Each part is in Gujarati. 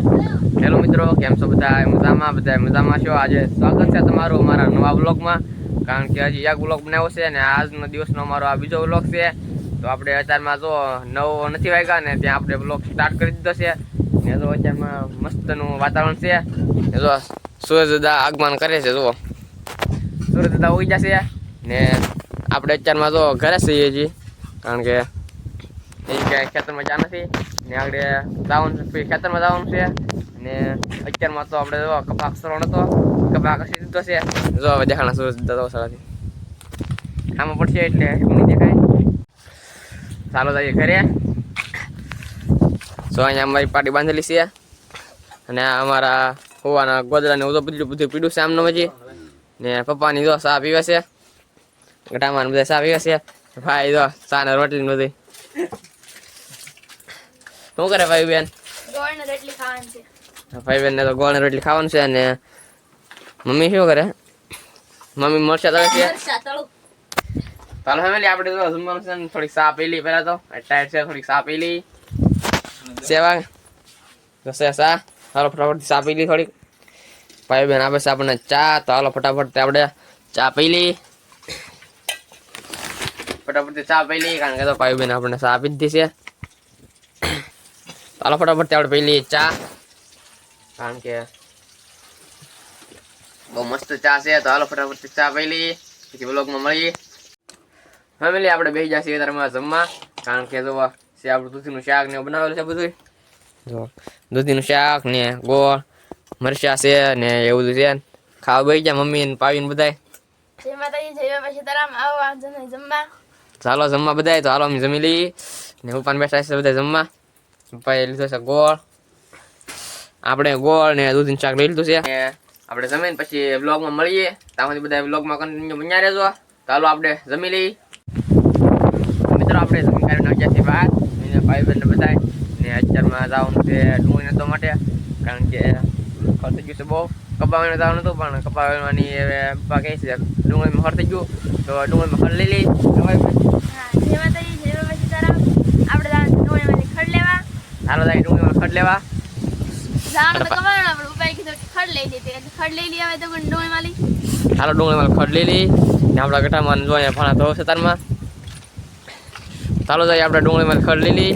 હેલો મિત્રો, કેમ છો બધા મજામાં? બધા મજામાં છો? આજે સ્વાગત છે તમારું અમારા નવા બ્લોગમાં કારણ કે હજી એક વ્લોગ બનાવ્યો છે અને આજનો દિવસનો અમારો આ બીજો બ્લોગ છે. તો આપણે અત્યારમાં જો નવો નથી વાગ્યા ને ત્યાં આપણે વ્લોગ સ્ટાર્ટ કરી દીધો છે. ને જો અત્યારમાં મસ્તનું વાતાવરણ છે. ને જો સૂરજદા આગમન કરે છે, જુઓ. સૂરજદા ઉગી જશે. ને આપણે અત્યારમાં જો ઘરે છીએ છીએ કારણ કે એ ખેતરમાં જા નથી ને આગળ જવાનું ખેતરમાં જવાનું છે. ને અત્યારમાં તો આપણે જો કપાક સરળ હતો. કપાક કસી દીધો છે. જો હવે દેખાણા સૂરજ દાદા સારાથી. આમાં પડશે એટલે નહીં દેખાય. ચાલો જઈએ ઘરે. જો અહીંયા અમારી પાટી બાંધેલી છે. અને અમારા હોવાના ગોદડાને એવું બધું બધું પીડું છે આમનો હજી. ને પપ્પાની જો સા પીવે છે. ગટામાં બધા સા પીવે છે. ભાઈ જો ચા ને રોટલી બધી શું કરે ભાઈ બેન? ગોળ રોટલી ખાવાની છે. ભાઈ બેન ને તો ગોળ રોટલી ખાવાનું છે અને મમ્મી શું કરે? મમ્મી મરચા તળે છે? ચાલો ફેમિલી આપણે તો જમવાનું છે થોડીક ચા પી લઈ પહેલા તો. ટાઈટ છે થોડીક સા પી લઈ સેવા. જશે ચા હાલો ફટાફટ ચા પી લઈ થોડીક. ભાઈ બેન આપે છે આપણને ચા તો હાલો ફટાફટ આપણે ચા પી લઈ ફટાફટ ચા પી લઈ કારણ કે તો ભાઈ બેન આપણને ચા આપી દીધી છે. ચાલો ફટાફટ આપણે પી લઈએ ચા. કારણ કે બહુ મસ્ત ચા છે તો હાલો ફટાફટ ચા પી લઈએ. પછી બ્લોગમાં મળીએ. ફેમિલી આપણે બેસી જઈએ તારમાં જમવા. કારણ કે જો છે આપણું દૂધીનું શાક ને બનાવેલું છે બધું જો દૂધીનું શાક ને ગોળ મરચા છે ને એવું બધું છે. ખાવા બેસી જાય મમ્મી ને પાવીને બધાય. ચાલો જમવા બધાય તો હાલો અમે જમી લઈએ. ને ઉપાન બેઠા છે બધા જમવા. પપ્પાએ લીધો છે ગોળ આપણે ગોળ ને દૂધીનું શાક લઈ લીધું છે આપણે જમીન પછી બ્લોગમાં મળીએ સુધી બધા બ્લોગમાં કન્ટિન્યુ બન્યા રહેજો ચાલો આપણે જમી લઈ મિત્રો આપણે જમીન કાઢી આવ્યા છીએ બહાર ભાઈ બહેન બધા ને અત્યારમાં જવાનું છે ડુંગળી નતો માટે કારણ કે ખર થઈ ગયું છે બહુ કપાવીને જવાનું હતું પણ કપાવવાની હવે પપ્પા કહે છે ડુંગળીમાં ખર થઈ ગયું તો ડુંગળીમાં ખર લઈ લઈ ભાઈ આપણે ચાલો જાય ડુંગળીમાં ખડ લેવા? હાલો ડુંગળીમાં ખડ લઈ લઈ. ને આપણા ગઠામાં જોઈએ ફણા ધોવ છે તારમાં. ચાલો જઈએ આપણે ડુંગળીમાં ખડ લઈ લઈ.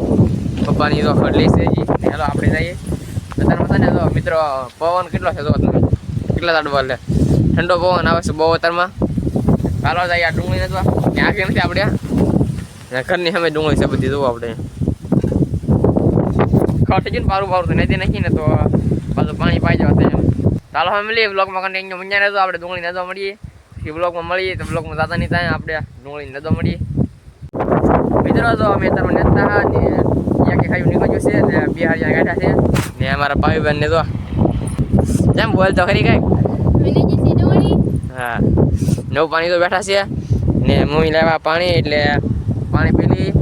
પપ્પાની તો ખડ લઈ છે હજી. આપણે જઈએ. અત્યારમાં તો મિત્રો પવન કેટલો છે જો તમે. કેટલા તાડવા એટલે ઠંડો પવન આવે છે બહુ અત્યારમાં. ચાલો જઈએ આ ડુંગળી નથી ત્યાં આગળ નથી આપણે? ઘરની સામે ડુંગળી છે બધી જોવો આપણે. ખડ થઈ ગયું પારું પારું તો નથી નાખીને તો પાછું પાણી પાઈ જવા ચાલો ફેમિલી બ્લોગમાં કન્ટિન્યુ મજા રહેજો આપણે ડુંગળી નદો મળીએ. પછી બ્લોગમાં મળીએ તો બ્લોગમાં જાતા નહીં થાય આપણે ડુંગળી નદો મળીએ. મિત્રો, તો અમે અત્યારે નેતા હા ને એક એક ખાયું નીકળ્યું છે ને બે હાજર બેઠા છે. ને અમારા ભાઈ ને તો કેમ બોલ તો ખરી કઈ હા. નવું પાણી તો બેઠા છે. ને મમ્મી લાવ્યા પાણી એટલે પાણી પી લી.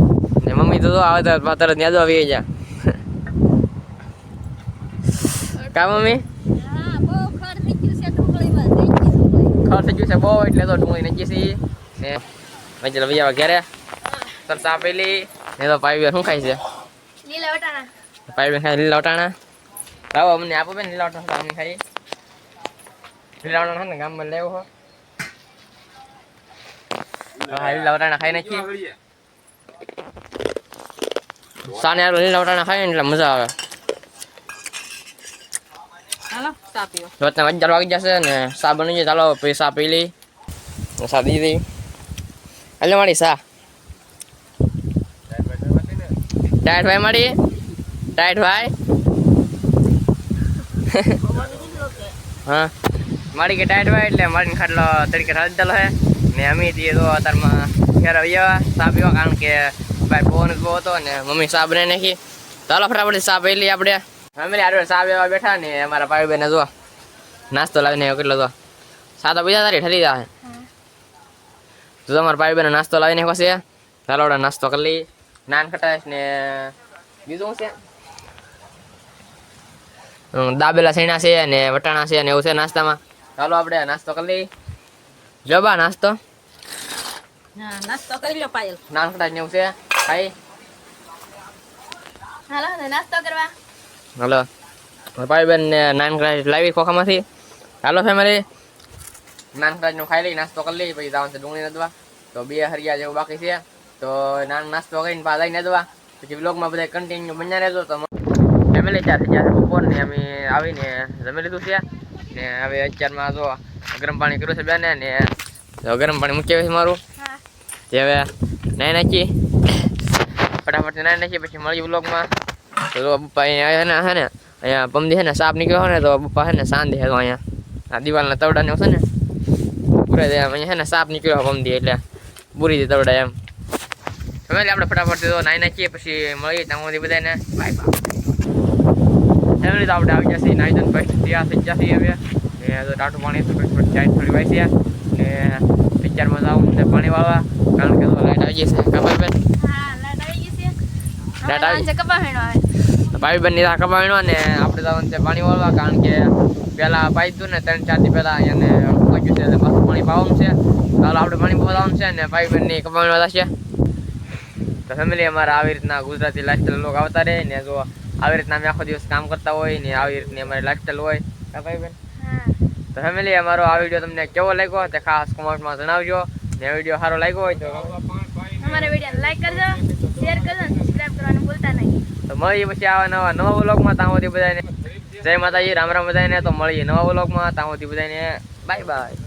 ને મમ્મી તો આવે તરત તરત યાદો આવી ગયા. કા મમ્મી? ખર થઈ ગયું છે બહુ એટલે તો ડુંગળી નજી છે. ને લઈ આવા ઘેરે. સરસ આપેલી ને તો પાઈ શું ખાય છે? લીલા વટાણા. પાઈ ખાય લીલા વટાણા. લાવો અમને આપો બેન લીલા વટાણા અમને ખાઈ. લીલા વટાણા ને ગામમાં લેવો હો. હા લીલા વટાણા ખાઈ નાખી સાને લીલા વટાણા ખાય એટલે મજા આવે. પીવો જો તમે અગિયાર વાગી જશે ને સા બની જાય ચાલો પૈસા સા પી લઈ સા દીધી એટલે મારી સા ટાઈટ ભાઈ મારી ટાઈટ ભાઈ હા મારી કે ટાઈટ ભાઈ એટલે મારીને ખાટલો તરીકે રાજ દેલો હે ને અમે દીએ તો અત્યારમાં ઘેર આવ્યા સા પીવા કારણ કે ભાઈ ફોન બહુ હતો ને મમ્મી સા બનાવી નાખી ચાલો ફટાફટ સા પી લઈએ આપણે ફેમિલી આડો સા એવા બેઠા ને અમારા ભાઈ બહેને જો નાસ્તો લાવીને કેટલો તો સા બીજા તારી ઠરી જાય તો તમારા ભાઈ બહેને નાસ્તો લાવીને આવ્યો છે. ચાલો નાસ્તો કરી લઈ નાન ખટાશ ને બીજું શું છે? દાબેલા સૈણા છે ને વટાણા છે ને એવું છે નાસ્તામાં. ચાલો આપણે નાસ્તો કરી લઈએ. જબા નાસ્તો. નાસ્તો કરી લો પાયલ. નાન ખટાશ ને એવું છે. ખાઈ. હાલો નાસ્તો કરવા. હલો. ભાઈબેન ને નાનકડા લાવી ખોખામાંથી. હાલો ફેમિલી નાનકડા નું ખાઈ લઈ નાસ્તો કરી લઈ પછી જવાનું છે ડુંગળી નદવા તો બે હરિયા જેવું બાકી છે. તો નાન નાસ્તો કરીને પાછા લઈને નદવા પછી બ્લોગમાં બધા કન્ટિન્યુ બન્યા રહેજો. તો ફેમિલી ચાર થઈ બપોરને અમે આવીને જમી લીધું છે. ને હવે અત્યારમાં જો ગરમ પાણી કર્યું છે બેને ને તો ગરમ પાણી મૂકી છે મારું. જે તે હવે નાઈ નાખી. ફટાફટ નાઈ નાખી પછી મળી બ્લોગમાં તો જો પપ્પા અહીંયા આવ્યા ને હે ને અહીંયા પમદી છે ને સાપ નીકળ્યો હોય ને તો પપ્પા છે ને શાંતિ છે તો અહીંયા આ દિવાલના તવડા ને છે ને પૂરા દે અહીંયા છે ને સાપ નીકળ્યો હોય પમદી એટલે પૂરી દે તવડા એમ ફેમિલી આપણે ફટાફટ તો નાઈ નાખીએ પછી મળીએ ત્યાં સુધી બધાને બાય બાય ફેમિલી તો આપણે આવી જશે નાઈ ધોઈને ફર્સ્ટ તૈયાર થઈ જશે હવે ને તો ટાટું પાણી તો ફટફટ ચાય થોડી વાય છે ને પિક્ચરમાં જાઉં ને પાણી વાળવા કારણ કે તો લાઈટ આવી જશે ખબર બેન હા લાઈટ આવી ગઈ છે લાઈટ આવી? હવે કપા હેણો આવે ભાઈ બેનની રાખા પાણીનો ને આપણે જવાનું છે પાણી વાળવા કારણ કે પહેલાં પાઈ હતું ને ત્રણ ચારથી પહેલાં એને લાગ્યું છે. એટલે પાછું પાણી પાવાનું છે. ચાલો આપણે પાણી પાવાનું છે ને ભાઈ બેન કમાણી છે તો ફેમિલી અમારા આવી રીતના ગુજરાતી લાઇફસ્ટાઈલ લોકો આવતા રહે ને જો આવી રીતના અમે આખો દિવસ કામ કરતા હોય ને આવી રીતની અમારી લાઇફસ્ટાઈલ હોય. ભાઈ બેન તો ફેમિલી અમારો આ વીડિયો તમને કેવો લાગ્યો તે ખાસ કોમેન્ટમાં જણાવજો. ને વીડિયો સારો લાગ્યો હોય તો અમારા વીડિયો લાઈક કરજો શેર કરજો અને સબસ્ક્રાઇબ કરવાનું ભૂલતા નહીં. તો મળીએ પછી આવા નવા નવા વ્લોગમાં સુધી બધાને જય માતાજી, રામ રામ બધાને. તો મળીએ નવા વ્લોગમાં ત્યાં સુધી બધાને. Bye bye